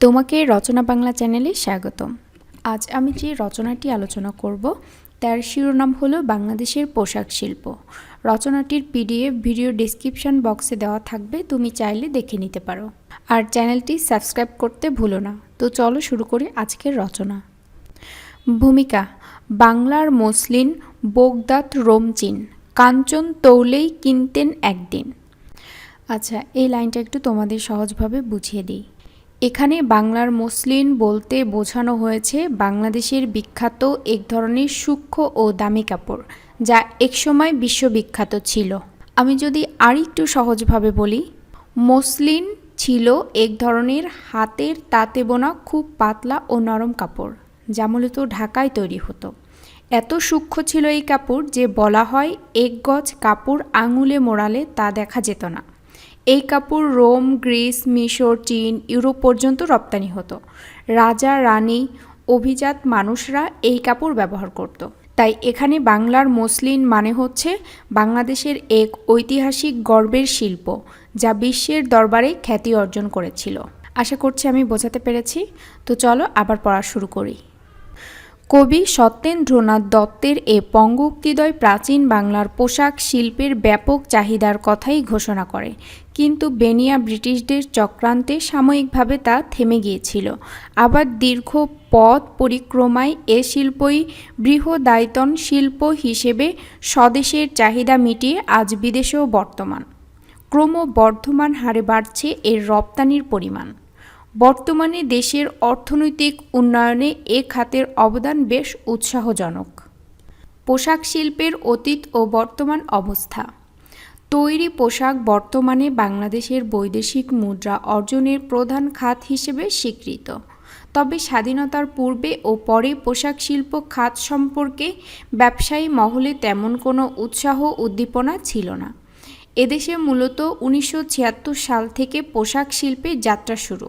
তোমাকে রচনা বাংলা চ্যানেলে স্বাগতম। আজ আমি যে রচনাটি আলোচনা করব, তার শিরোনাম হলো বাংলাদেশের পোশাক শিল্প। রচনাটির পিডিএফ ভিডিও ডেসক্রিপশন বক্সে দেওয়া থাকবে, তুমি চাইলে দেখে নিতে পারো। আর চ্যানেলটি সাবস্ক্রাইব করতে ভুলো না। তো চলো শুরু করি আজকের রচনা। ভূমিকা, বাংলার মসলিন বোগদাত রোমচিন, কাঞ্চন তৌলেই কিনতেন একদিন। আচ্ছা এই লাইনটা একটু তোমাদের সহজভাবে বুঝিয়ে দিই। এখানে বাংলার মসলিন বলতে বোঝানো হয়েছে বাংলাদেশের বিখ্যাত এক ধরনের সূক্ষ্ম ও দামি কাপড়, যা একসময় বিশ্ববিখ্যাত ছিল। আমি যদি আর একটু সহজভাবে বলি মসলিন ছিল এক ধরনের হাতের তাঁতে বোনা খুব পাতলা ও নরম কাপড়, যা মূলত ঢাকায় তৈরি হতো। এত সূক্ষ্ম ছিল এই কাপড় যে বলা হয় এক গজ কাপড় আঙুলে মোড়ালে তা দেখা যেত না। এই কাপড় রোম, গ্রিস, মিশর, চীন, ইউরোপ পর্যন্ত রপ্তানি হতো। রাজা, রানী, অভিজাত মানুষরা এই কাপড় ব্যবহার করত। তাই এখানে বাংলার মসলিন মানে হচ্ছে বাংলাদেশের এক ঐতিহাসিক গর্বের শিল্প, যা বিশ্বের দরবারে খ্যাতি অর্জন করেছিল। আশা করছি আমি বোঝাতে পেরেছি। তো চলো আবার পড়া শুরু করি। কবি সত্যেন্দ্রনাথ দত্তের এ পঙ্গোক্তিদয় প্রাচীন বাংলার পোশাক শিল্পের ব্যাপক চাহিদার কথাই ঘোষণা করে। কিন্তু বেনিয়া ব্রিটিশদের চক্রান্তে সাময়িকভাবে তা থেমে গিয়েছিল। আবার দীর্ঘ পথ পরিক্রমায় এ শিল্পই বৃহদায়তন শিল্প হিসেবে স্বদেশের চাহিদা মিটিয়ে আজ বিদেশেও বর্তমান। ক্রমবর্ধমান হারে বাড়ছে এর রপ্তানির পরিমাণ। বর্তমানে দেশের অর্থনৈতিক উন্নয়নে এ খাতের অবদান বেশ উৎসাহজনক। পোশাক শিল্পের অতীত ও বর্তমান অবস্থা। তৈরি পোশাক বর্তমানে বাংলাদেশের বৈদেশিক মুদ্রা অর্জনের প্রধান খাত হিসেবে স্বীকৃত। তবে স্বাধীনতার পূর্বে ও পরে পোশাক শিল্প খাত সম্পর্কে ব্যবসায়ী মহলে তেমন কোনো উৎসাহ উদ্দীপনা ছিল না। এদেশে মূলত উনিশশো ছিয়াত্তর সাল থেকে পোশাক শিল্পের যাত্রা শুরু।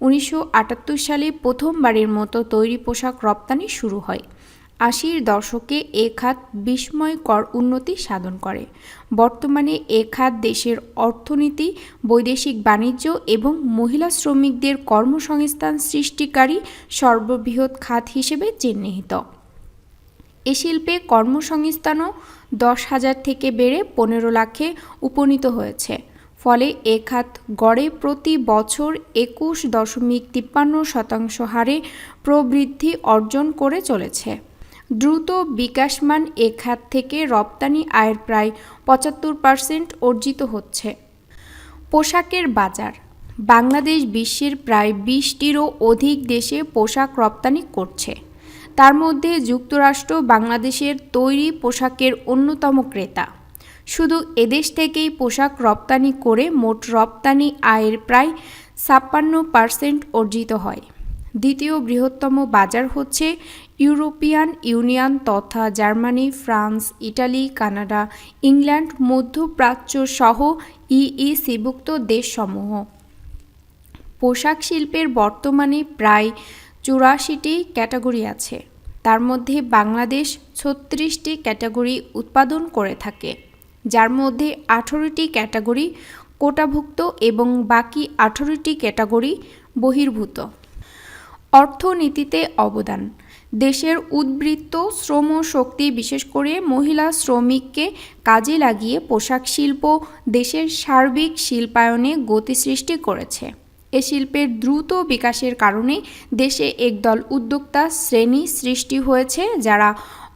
উনিশশো আটাত্তর সালে প্রথমবারের মতো তৈরি পোশাক রপ্তানি শুরু হয়। আশির দশকে এ খাত বিস্ময়কর উন্নতি সাধন করে। বর্তমানে এ খাত দেশের অর্থনীতি, বৈদেশিক বাণিজ্য এবং মহিলা শ্রমিকদের কর্মসংস্থান সৃষ্টিকারী সর্ববৃহৎ খাত হিসেবে চিহ্নিত। এ শিল্পে কর্মসংস্থানও দশ হাজার থেকে বেড়ে পনেরো লাখে উপনীত হয়েছে। ফলে এ খাত গড়ে প্রতি বছর একুশ দশমিক তিপ্পান্ন শতাংশ হারে প্রবৃদ্ধি অর্জন করে চলেছে। দ্রুত বিকাশমান এ খাত থেকে রপ্তানি আয়ের প্রায় পঁচাত্তর পার্সেন্ট অর্জিত হচ্ছে। পোশাকের বাজার। বাংলাদেশ বিশ্বের প্রায় বিশটিরও অধিক দেশে পোশাক রপ্তানি করছে। তার মধ্যে যুক্তরাষ্ট্র বাংলাদেশের তৈরি পোশাকের অন্যতম ক্রেতা। শুধু এদেশ থেকেই পোশাক রপ্তানি করে মোট রপ্তানি আয়ের প্রায় ছাপ্পান্ন পার্সেন্ট অর্জিত হয়। দ্বিতীয় বৃহত্তম বাজার হচ্ছে ইউরোপিয়ান ইউনিয়ন তথা Germany, France, Italy, Canada, England, মধ্যপ্রাচ্য সহ ইইসিভুক্ত দেশসমূহ। পোশাক শিল্পের বর্তমানে প্রায় চুরাশিটি ক্যাটাগরি আছে। তার মধ্যে বাংলাদেশ ছত্রিশটি ক্যাটাগরি উৎপাদন করে থাকে। যার মধ্যে আঠেরোটি ক্যাটাগরি কোটাভুক্ত এবং বাকি আঠেরোটি ক্যাটাগরি বহির্ভূত। অর্থনীতিতে অবদান। দেশের উদ্বৃত্ত শ্রম শক্তি বিশেষ করে মহিলা শ্রমিককে কাজে লাগিয়ে পোশাক শিল্প দেশের সার্বিক শিল্পায়নে গতি সৃষ্টি করেছে। এ শিল্পের দ্রুত বিকাশের কারণে দেশে একদল উদ্যোক্তা শ্রেণি সৃষ্টি হয়েছে যারা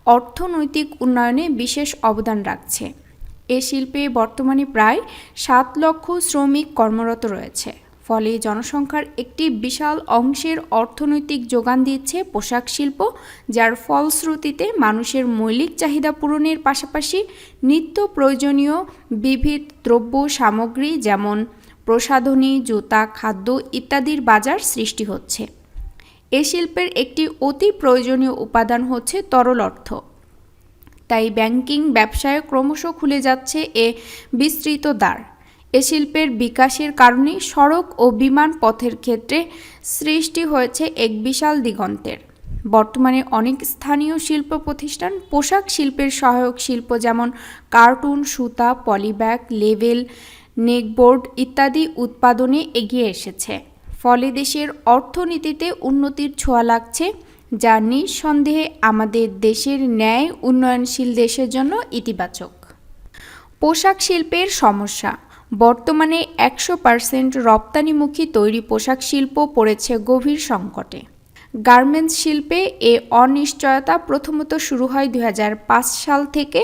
অর্থনৈতিক উন্নয়নে বিশেষ অবদান রাখছে। এ শিল্পে বর্তমানে প্রায় সাত লক্ষ শ্রমিক কর্মরত রয়েছে। ফলে জনসংখ্যার একটি বিশাল অংশের অর্থনৈতিক যোগান দিচ্ছে পোশাক শিল্প, যার ফলশ্রুতিতে মানুষের মৌলিক চাহিদা পূরণের পাশাপাশি নিত্য প্রয়োজনীয় বিবিধ দ্রব্য সামগ্রী যেমন প্রসাধনী, জুতা, খাদ্য ইত্যাদির বাজার সৃষ্টি হচ্ছে। এ শিল্পের একটি অতি প্রয়োজনীয় উপাদান হচ্ছে তরল অর্থ। তাই ব্যাংকিং ব্যবসায় ক্রমশ খুলে যাচ্ছে এ বিস্তৃত দ্বার। এ শিল্পের বিকাশের কারণে সড়ক ও বিমান পথের ক্ষেত্রে সৃষ্টি হয়েছে এক বিশাল দিগন্তের। বর্তমানে অনেক স্থানীয় শিল্প প্রতিষ্ঠান পোশাক শিল্পের সহায়ক শিল্প যেমন কার্টুন, সুতা, পলিব্যাগ, লেবেল, নেকবোর্ড ইত্যাদি উৎপাদনে এগিয়ে এসেছে। ফলে দেশের অর্থনীতিতে উন্নতির ছোঁয়া লাগছে যা নিঃসন্দেহে আমাদের দেশের ন্যায় উন্নয়নশীল দেশের জন্য ইতিবাচক। পোশাক শিল্পের সমস্যা। বর্তমানে একশো পার্সেন্ট রপ্তানিমুখী তৈরি পোশাক শিল্প পড়েছে গভীর সংকটে। গার্মেন্টস শিল্পে এ অনিশ্চয়তা প্রথমত শুরু হয় দু হাজার পাঁচ সাল থেকে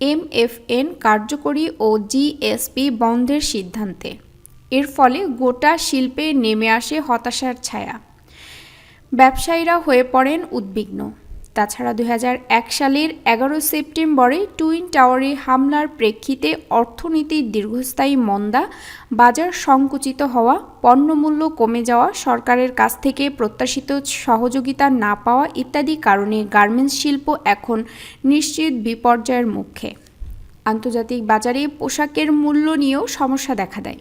এমএফএন কার্যকরী ও জিএসপি বন্ধের সিদ্ধান্তে। এর ফলে গোটা শিল্পে নেমে আসে হতাশার ছায়া। ব্যবসায়ীরা হয়ে পড়েন উদ্বিগ্ন। তাছাড়া দু হাজার এক সালের এগারো সেপ্টেম্বরে টুইন টাওয়ারে হামলার প্রেক্ষিতে অর্থনীতির দীর্ঘস্থায়ী মন্দা বাজার সংকুচিত হওয়া, পণ্যমূল্য কমে যাওয়া, সরকারের কাছ থেকে প্রত্যাশিত সহযোগিতা না পাওয়া ইত্যাদি কারণে গার্মেন্টস শিল্প এখন নিশ্চিত বিপর্যয়ের মুখে। আন্তর্জাতিক বাজারে পোশাকের মূল্য নিয়েও সমস্যা দেখা দেয়।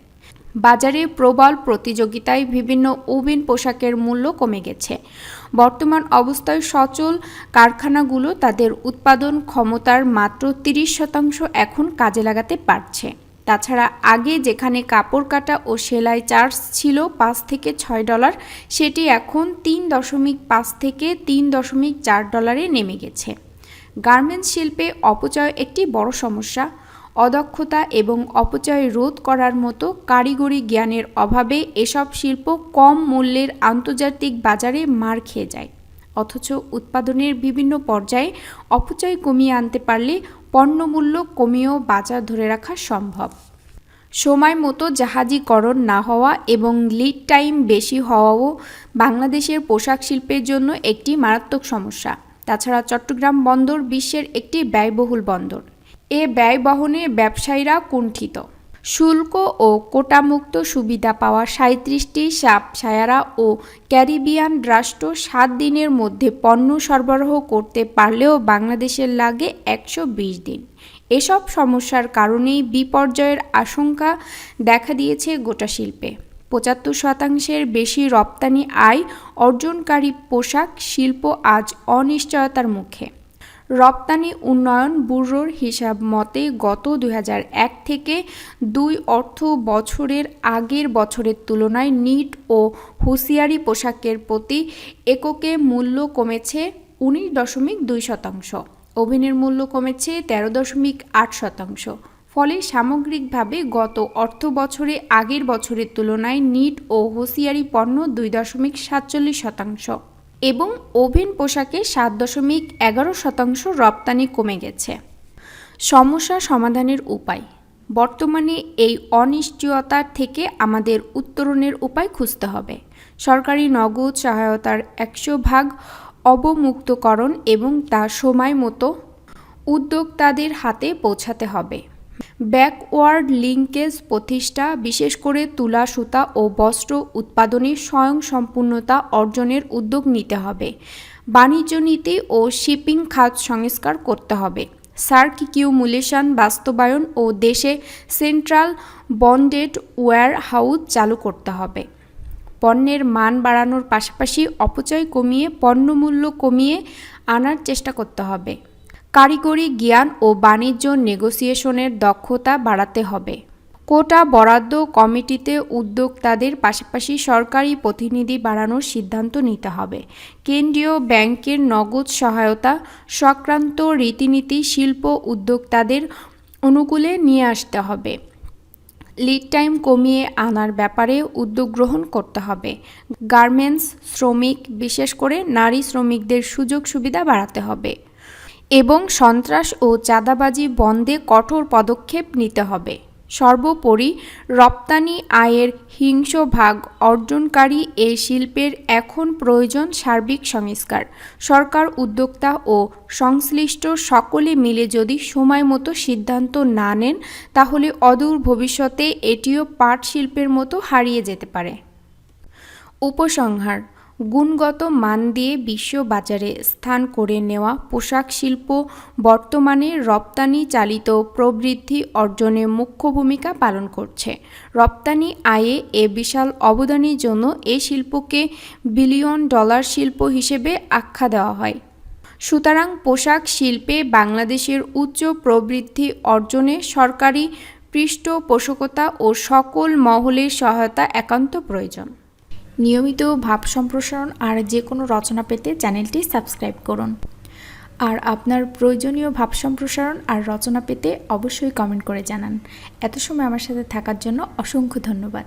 বাজারে প্রবল প্রতিযোগিতায় বিভিন্ন ওভেন পোশাকের মূল্য কমে গেছে। বর্তমান অবস্থায় সচল কারখানাগুলো তাদের উৎপাদন ক্ষমতার মাত্র তিরিশ শতাংশ এখন কাজে লাগাতে পারছে। তাছাড়া আগে যেখানে কাপড় কাটা ও সেলাই চার্জ ছিল পাঁচ থেকে ছয় ডলার, সেটি এখন তিন দশমিক পাঁচ থেকে তিন দশমিক চার ডলারে নেমে গেছে। গার্মেন্টস শিল্পে অপচয় একটি বড় সমস্যা। অদক্ষতা এবং অপচয় রোধ করার মতো কারিগরি জ্ঞানের অভাবে এসব শিল্প কম মূল্যের আন্তর্জাতিক বাজারে মার খেয়ে যায়। অথচ উৎপাদনের বিভিন্ন পর্যায়ে অপচয় কমিয়ে আনতে পারলে পণ্যমূল্য কমিয়েও বাজার ধরে রাখা সম্ভব। সময় মতো জাহাজীকরণ না হওয়া এবং লিড টাইম বেশি হওয়াও বাংলাদেশের পোশাক শিল্পের জন্য একটি মারাত্মক সমস্যা। তাছাড়া চট্টগ্রাম বন্দর বিশ্বের একটি ব্যয়বহুল বন্দর। এ ব্যয় বহনে ব্যবসায়ীরা কুণ্ঠিত। শুল্ক ও কোটামুক্ত সুবিধা পাওয়া সাঁত্রিশটি সাপ সায়ারা ও ক্যারিবিয়ান রাষ্ট্র সাত দিনের মধ্যে পণ্য সরবরাহ করতে পারলেও বাংলাদেশের লাগে একশো বিশ দিন। এসব সমস্যার কারণেই বিপর্যয়ের আশঙ্কা দেখা দিয়েছে গোটা শিল্পে। পঁচাত্তর শতাংশের বেশি রপ্তানি আয় অর্জনকারী পোশাক শিল্প আজ অনিশ্চয়তার মুখে। রপ্তানি উন্নয়ন ব্যুরোর হিসাব মতে গত দু হাজার এক থেকে দুই অর্থ বছরের আগের বছরের তুলনায় নিট ও হুঁশিয়ারি পোশাকের প্রতি এককে মূল্য কমেছে উনিশ দশমিক দুই শতাংশ ওভেনের মূল্য কমেছে তেরো দশমিক আট শতাংশ। ফলে সামগ্রিকভাবে গত অর্থ বছরে আগের বছরের তুলনায় নিট ও হুঁশিয়ারি পণ্য দুই দশমিক সাতচল্লিশ শতাংশ। এবং ওভেন পোশাকে সাত দশমিক এগারো শতাংশ রপ্তানি কমে গেছে। সমস্যা সমাধানের উপায়। বর্তমানে এই অনিশ্চয়তার থেকে আমাদের উত্তরণের উপায় খুঁজতে হবে। সরকারি নগদ সহায়তার একশো ভাগ অবমুক্তকরণ এবং তা সময় মতো উদ্যোক্তাদের হাতে পৌঁছাতে হবে। ব্যাকওয়ার্ড লিঙ্কেজ প্রতিষ্ঠা, বিশেষ করে তুলা, সুতা ও বস্ত্র উৎপাদনে স্বয়ংসম্পূর্ণতা অর্জনের উদ্যোগ নিতে হবে। বাণিজ্য নীতি ও শিপিং খাত সংস্কার করতে হবে। সার্ক সার্কিকিউমুলেশন বাস্তবায়ন ও দেশে সেন্ট্রাল বন্ডেড ওয়্যার হাউস চালু করতে হবে। পণ্যের মান বাড়ানোর পাশাপাশি অপচয় কমিয়ে পণ্যমূল্য কমিয়ে আনার চেষ্টা করতে হবে। কারিগরি জ্ঞান ও বাণিজ্য নেগোসিয়েশনের দক্ষতা বাড়াতে হবে। কোটা বরাদ্দ কমিটিতে উদ্যোক্তাদের পাশাপাশি সরকারি প্রতিনিধি বাড়ানোর সিদ্ধান্ত নিতে হবে। কেন্দ্রীয় ব্যাংকের নগদ সহায়তা সংক্রান্ত রীতিনীতি শিল্প উদ্যোক্তাদের অনুকূলে নিয়ে আসতে হবে। লিড টাইম কমিয়ে আনার ব্যাপারে উদ্যোগ গ্রহণ করতে হবে। গার্মেন্টস শ্রমিক, বিশেষ করে নারী শ্রমিকদের সুযোগ সুবিধা বাড়াতে হবে। এবং সন্ত্রাস ও চাঁদাবাজি বন্ধে কঠোর পদক্ষেপ নিতে হবে। সর্বোপরি রপ্তানি আয়ের হিংস ভাগ অর্জনকারী এ শিল্পের এখন প্রয়োজন সার্বিক সংস্কার। সরকার, উদ্যোক্তা ও সংশ্লিষ্ট সকলে মিলে যদি সময় মতো সিদ্ধান্ত না নেন, তাহলে অদূর ভবিষ্যতে এটিও পাট শিল্পের মতো হারিয়ে যেতে পারে। উপসংহার গুণগত মান দিয়ে বিশ্ব বাজারে স্থান করে নেওয়া পোশাক শিল্প বর্তমানে রপ্তানি চালিত প্রবৃদ্ধি অর্জনে মুখ্য ভূমিকা পালন করছে। রপ্তানি আয়ে এ বিশাল অবদানের জন্য এ শিল্পকে বিলিয়ন ডলার শিল্প হিসেবে আখ্যা দেওয়া হয়। সুতরাং পোশাক শিল্পে বাংলাদেশের উচ্চ প্রবৃদ্ধি অর্জনে সরকারি পৃষ্ঠপোষকতা ও সকল মহলের সহায়তা একান্ত প্রয়োজন। নিয়মিত ভাব সম্প্রসারণ আর যে কোনো রচনা পেতে চ্যানেলটি সাবস্ক্রাইব করুন। আর আপনার প্রয়োজনীয় ভাব সম্প্রসারণ আর রচনা পেতে অবশ্যই কমেন্ট করে জানান। এত সময় আমার সাথে থাকার জন্য অসংখ্য ধন্যবাদ।